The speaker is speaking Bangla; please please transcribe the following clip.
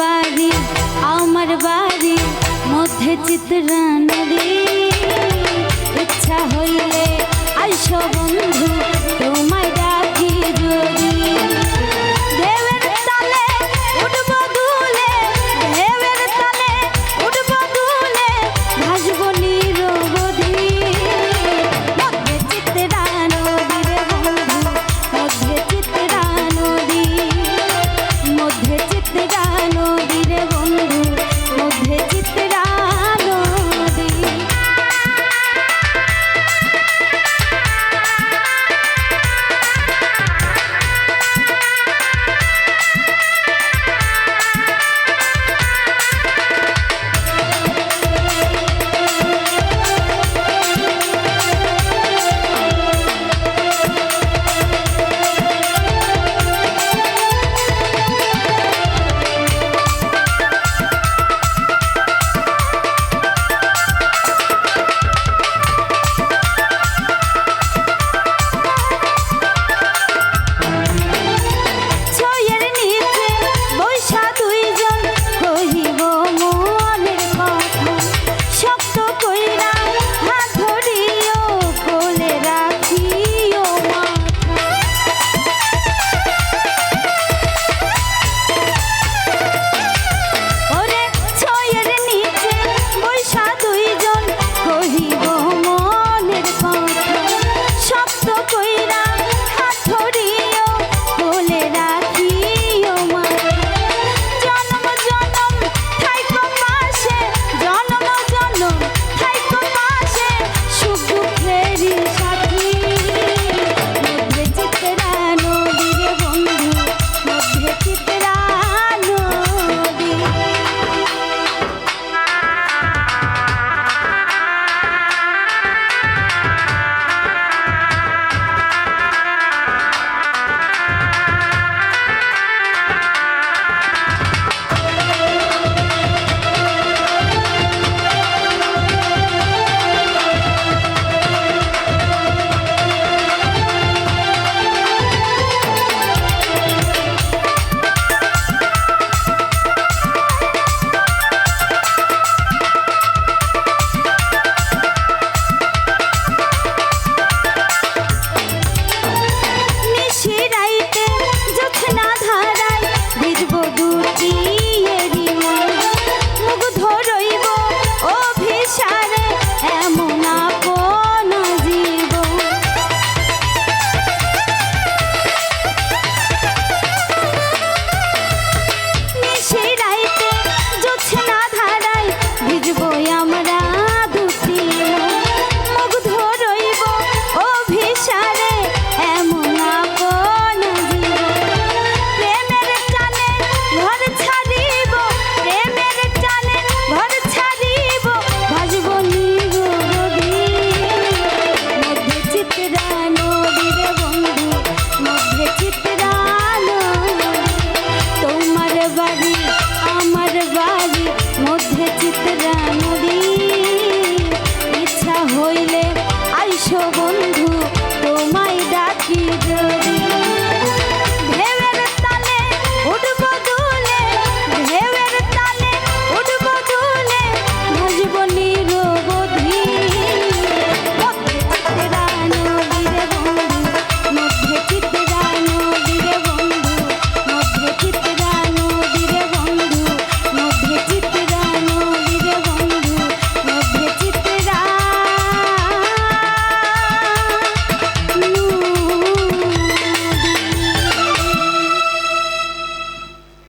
বাড়ি আমার বাড়ি মধ্যে চিত্রানরে ইচ্ছা হইলে আইসো বন্ধু তোমায়